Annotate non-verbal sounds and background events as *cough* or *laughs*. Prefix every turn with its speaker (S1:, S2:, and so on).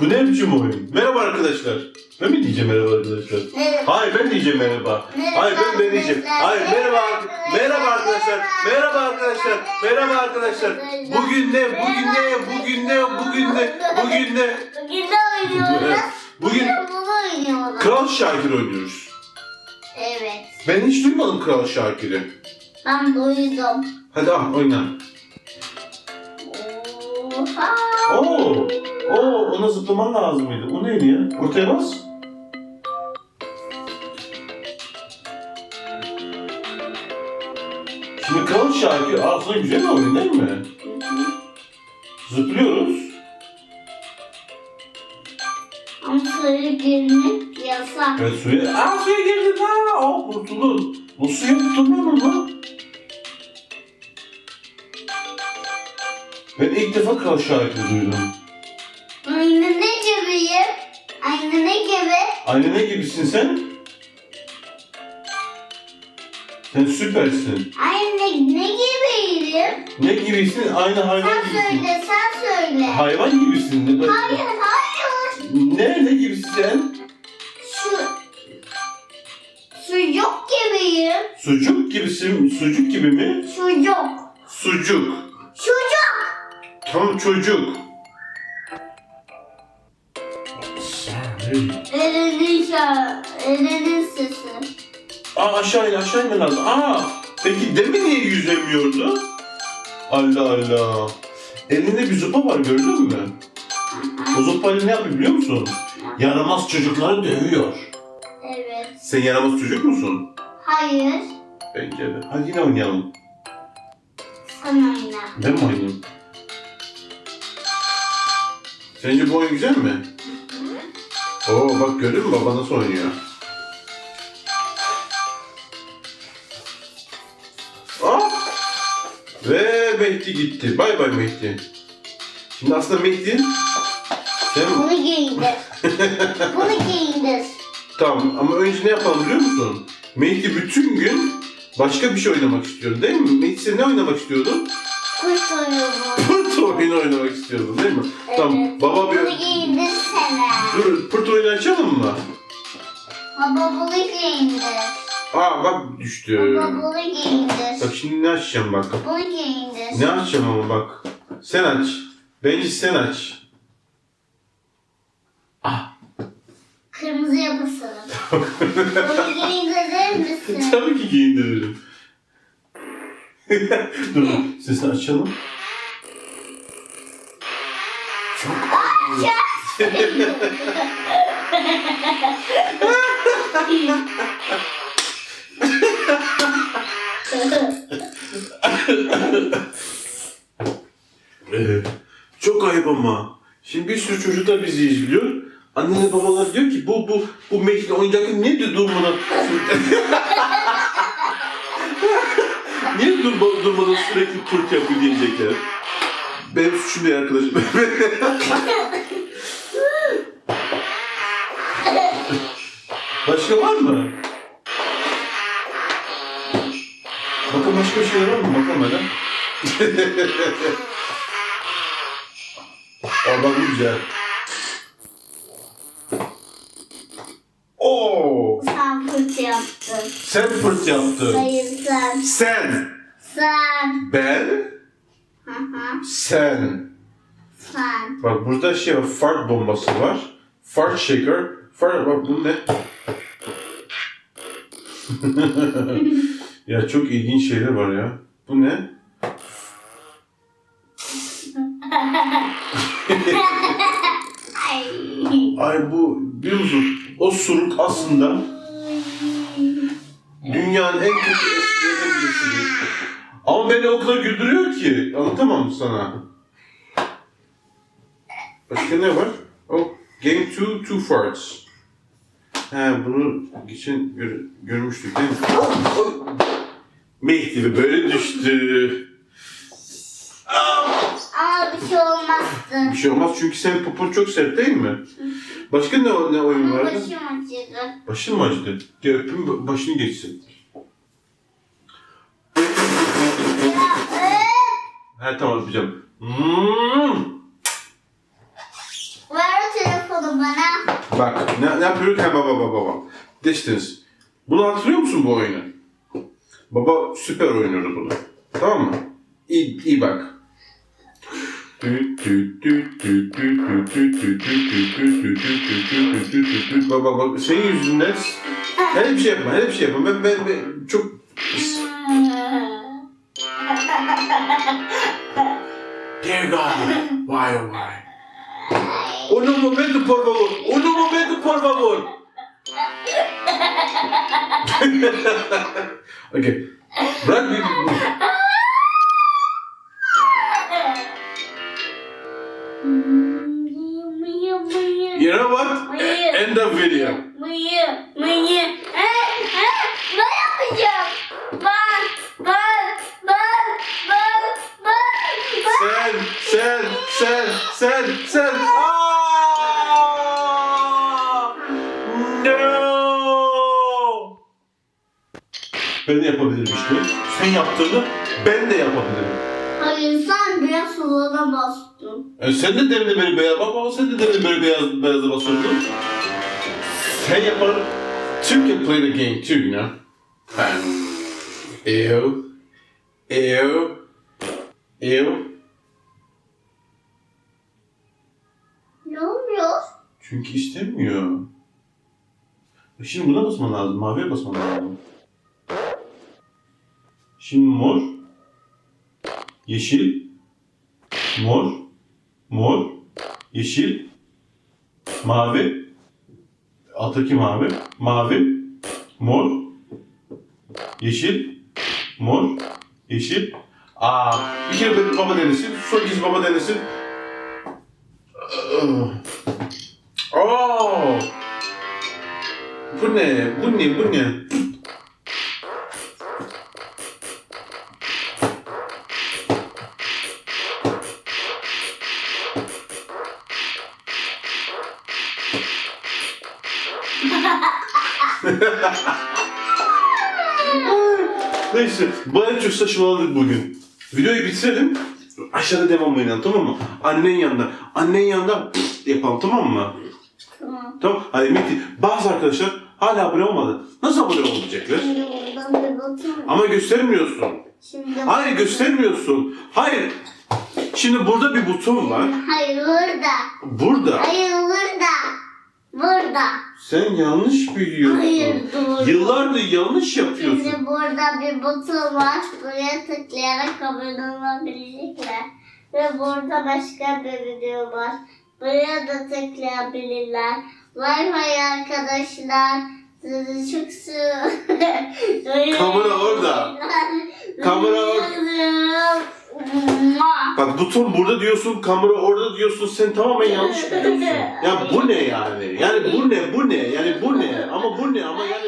S1: Bu ne biçim oyun? Merhaba arkadaşlar. Ben mi diyeceğim merhaba arkadaşlar?
S2: Merhaba.
S1: Hayır ben diyeceğim merhaba.
S2: Merhaba
S1: Hayır ben ben diyeceğim. Hayır merhaba.
S2: Merhaba
S1: arkadaşlar. Merhaba
S2: arkadaşlar.
S1: Merhaba arkadaşlar. Bugün ne? Bugün ne? Bugün ne? Bugün ne? Bugün ne?
S2: Bugün ne oynuyoruz?
S1: Bugün. Kral Şakir oynuyoruz.
S2: Evet.
S1: Ben hiç duymadım Kral Şakir'i.
S2: Ben duydum.
S1: Hadi ah oyna.
S2: Oha.
S1: Oo. Ona zıplaman lazım mıydı? O neydi ya? Ortaya bas. Şimdi Kral Şakir aslında güzel bir oyun değil mi? Zıplıyoruz.
S2: Ama suya girmek yasak.
S1: Evet suya... Aa suya girdin ha! Aa kurtuldun. Bu suya tutulmuyor mu? Ben ilk defa Kral Şakir'i duydum. Anne ne gibisin sen? Sen süpersin.
S2: Aynı ne, gibiyim?
S1: Ne gibisin? Aynı hayvan
S2: Sen
S1: gibisin.
S2: söyle, sen söyle.
S1: Hayvan gibisin. Ne,
S2: Hayır, hayır.
S1: ne, ne gibisin sen?
S2: Şu... Sucuk gibiyim.
S1: Sucuk gibisin. Sucuk gibi mi?
S2: Sucuk.
S1: Sucuk.
S2: Sucuk.
S1: Tam çocuk.
S2: Elinin şa... Elinin sesi.
S1: Aa aşağı in aşağı in lazım. Aa peki demin niye yüzemiyordu? Allah Allah. Elinde bir zopa var gördün mü? O zopayla ne yapıyor biliyor musun? Yaramaz çocukları dövüyor.
S2: Evet.
S1: Sen yaramaz çocuk musun?
S2: Hayır.
S1: Bence de. Hadi yine oynayalım.
S2: Sen oyna.
S1: Ben mi oynayayım? Sence bu oyun güzel mi? Oo bak gördün mü baba nasıl oynuyor? Ah! Ve Mehdi gitti. Bay bay Mehdi. Şimdi aslında Mehdi sen
S2: Bunu giyindir. Bunu giyindir.
S1: tamam ama önce ne yapalım biliyor musun? Mehdi bütün gün başka bir şey oynamak istiyordu değil mi? Mehdi sen ne oynamak istiyordun?
S2: Kuş oyunu.
S1: Pırt oyunu oynamak istiyordun değil mi? Tamam baba bir...
S2: Bunu giyindirsene.
S1: Dur pırt oyunu açalım mı?
S2: Baba bunu giyindir.
S1: Aa bak düştü.
S2: Baba bunu giyindir.
S1: Bak şimdi ne açacağım bak.
S2: Bunu giyindir.
S1: Ne açacağım ama bak. Sen aç. Bence sen aç. Ah.
S2: Kırmızıya basalım. *laughs* bunu giyindirir misin?
S1: Tabii ki giyindiririm. *laughs* Dur sesini açalım. *laughs* Ee, çok ayıp ama. Şimdi bir sürü çocuk da bizi izliyor. Anneler babalar diyor ki bu bu bu Mehdi oyuncakı niye de durmadan Niye durma, durmadan sürekli pırt yapıyor diyecekler. Benim suçum değil arkadaşım. *laughs* Başka var mı? Bakın başka bir şeyler var mı? Bakalım hadi. *laughs* Aa bak bu güzel. Oo,
S2: Sen fırt yaptın.
S1: sen pırt yaptın.
S2: Hayır sen.
S1: Sen,
S2: Sen.
S1: ben,
S2: Hı hı.
S1: sen.
S2: Sen.
S1: Bak burada şey var, fart bombası var. Fart shaker. Fart, bak bu ne? *laughs* ya çok ilginç şeyler var ya. Bu ne? *laughs*
S2: Ay
S1: bu biliyor musun? O suruk aslında dünyanın en kötü esprilerinden birisidir. Ama beni o kadar güldürüyor ki anlatamam sana. Başka ne var? Oh, game 2, two farts. He bunu geçen gör, görmüştük değil mi? Mehdi böyle düştü.
S2: Bir şey olmazdı.
S1: Bir şey olmaz çünkü senin popon çok sert değil mi? Başka ne, ne oyun
S2: Ama
S1: vardı?
S2: başım acıdı.
S1: Başın mı acıdı? Gel öpeyim ba- başını geçsin.
S2: Ya öp.
S1: He tamam öpeceğim. Hmm.
S2: Ver o telefonu bana.
S1: Bak ne, ne yapıyoruz? Ha baba baba baba. Distance. Bunu hatırlıyor musun bu oyunu? Baba süper oynuyordu bunu. Tamam mı? İyi, iyi bak. Baba bak senin yüzünden her bir şey yapma, her bir şey yapma. Ben, ben, ben çok Dear God, why oh why? Un momento, por favor. Un momento, por favor. *laughs* okay. Bırak bir... Video.
S2: Mıyı mıyı. Ha, ha, Ben yapacağım. Bak bak bak bak bak. bak.
S1: Sen, sen, sen, sen, sen. Aa! No! Ben de yapabilirim işte. Sen yaptığını ben de yapabilirim.
S2: Hayır sen biraz solana bastın.
S1: E sen de demin beni beyaz baba sen de demin beni beyaz beyaza basıyordun. Sen yapar. Two can play the game too, you know. Um, ew. Ew. Ew.
S2: Ne oluyor?
S1: Çünkü istemiyor. Şimdi buna basman lazım. Maviye basman lazım. Şimdi mor. Yeşil. Mor. Mor. Yeşil. Mavi. Alttaki mavi. Mavi. Mor. Yeşil. Mor. Yeşil. Aa, bir kere böyle baba denesin. Son kez baba denesin. Aa! Bu ne? Bu ne? Bu ne? Neyse, bana çok saçmaladık bugün. Videoyu bitirelim. Aşağıda devam oynayalım tamam mı? Annen yanında. Annen yanında yapalım tamam mı?
S2: Tamam.
S1: Tamam. Hani Meti, bazı arkadaşlar hala abone olmadı. Nasıl abone olacaklar?
S2: Şimdi buradan bir bakayım.
S1: Ama göstermiyorsun.
S2: Şimdi
S1: Hayır göstermiyorsun. Hayır. Şimdi burada bir buton var.
S2: Hayır burada.
S1: Burada.
S2: Hayır burada. Burada.
S1: Sen yanlış biliyorsun.
S2: Hayır doğru.
S1: Yıllardır yanlış yapıyorsun.
S2: Şimdi burada bir buton var. Buraya tıklayarak abone olabilecekler. Ve burada başka bir video var. Buraya da tıklayabilirler. Bay bay arkadaşlar. Sizi çok seviyorum. *laughs*
S1: Kamera orada. Kamera orada. Bak buton burada diyorsun, kamera orada diyorsun. Sen tamamen yanlış biliyorsun. Ya bu ne yani? Yani bu ne? Bu ne? Yani bu ne? Ama bu ne? Ama yani